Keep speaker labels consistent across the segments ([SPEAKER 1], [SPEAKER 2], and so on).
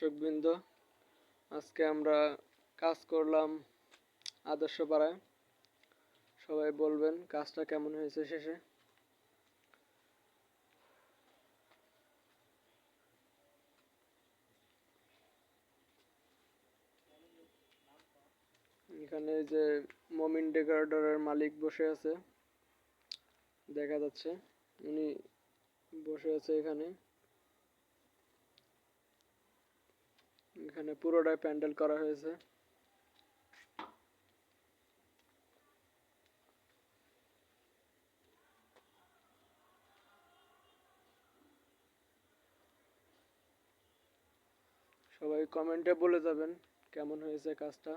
[SPEAKER 1] দর্শকবৃন্দ, আজকে আমরা কাজ করলাম আদর্শ পাড়ায়। সবাই বলবেন কাজটা কেমন হয়েছে শেষে? এখানে যে মমিন ডেকোরেটরের মালিক বসে আছে, দেখা যাচ্ছে। উনি বসে আছে এখানে। এখানে পুরোটাই প্যান্ডেল করা হয়েছে। সবাই কমেন্টে বলে যাবেন কেমন হয়েছে কাজটা।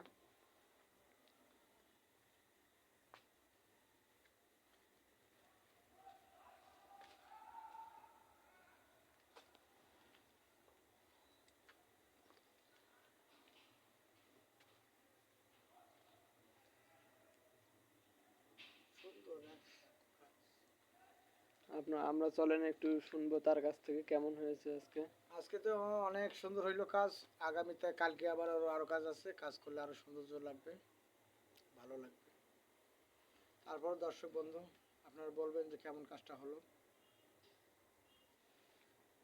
[SPEAKER 1] আপনার আমরা চলেন একটু শুনব তার কাছ থেকে কেমন হয়েছে আজকে।
[SPEAKER 2] আজকে তো অনেক সুন্দর হইল কাজ। আগামীতে কালকে আবার আরও আরও কাজ আছে। কাজ করলে আরও সৌন্দর্য লাগবে ভালো লাগবে। তারপর দর্শক বন্ধু আপনারা বলবেন যে কেমন কাজটা হলো।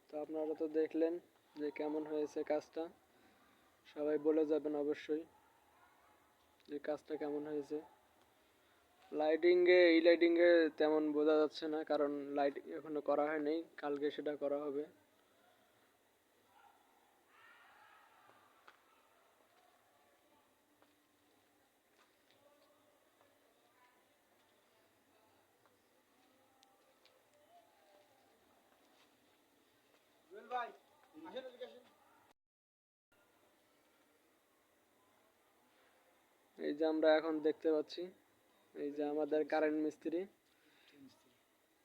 [SPEAKER 1] তো আপনারা তো দেখলেন যে কেমন হয়েছে কাজটা। সবাই বলে যাবেন অবশ্যই যে কাজটা কেমন হয়েছে। লাইটিংয়ে এই লাইটিংয়ে তেমন বোঝা যাচ্ছে না, কারণ লাইট এখনও করা হয়নি, কালকে সেটা করা হবে। এই যে আমরা এখন দেখতে পাচ্ছি। এই যে আমাদের কারেন্ট মিস্ত্রি।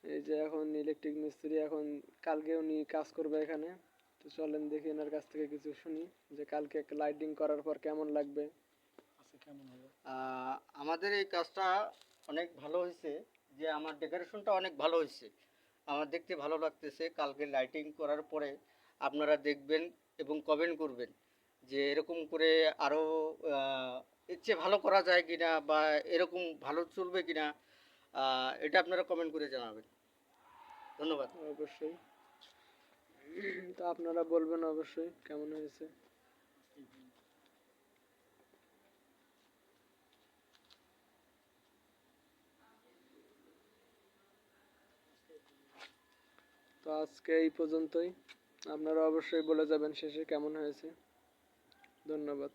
[SPEAKER 1] এই যে এখন ইলেকট্রিক মিস্ত্রি এখন কালকে উনি কাজ করবে এখানে। তো চলেন দেখি এনার কাছ থেকে কিছু শুনি যে কালকে লাইটিং করার পর কেমন লাগবে।
[SPEAKER 2] আচ্ছা
[SPEAKER 3] আমাদের এই কাজটা অনেক ভালো হয়েছে যে আমার ডেকোরেশনটা অনেক ভালো হয়েছে। আমার দেখতে ভালো লাগতেছে কালকে লাইটিং করার পরে আপনারা দেখবেন এবং কমেন্ট করবেন। যে এরকম করে আরও এর চেয়ে ভালো করা যায় কিনা বা এরকম ভালো চলবে কিনা এটা আপনারা কমেন্ট করে জানাবেন। ধন্যবাদ।
[SPEAKER 1] অবশ্যই। তো আপনারা বলবেন অবশ্যই কেমন হয়েছে? তো আজকে এই পর্যন্তই। আপনারা অবশ্যই বলে যাবেন শেষে কেমন হয়েছে। ধন্যবাদ।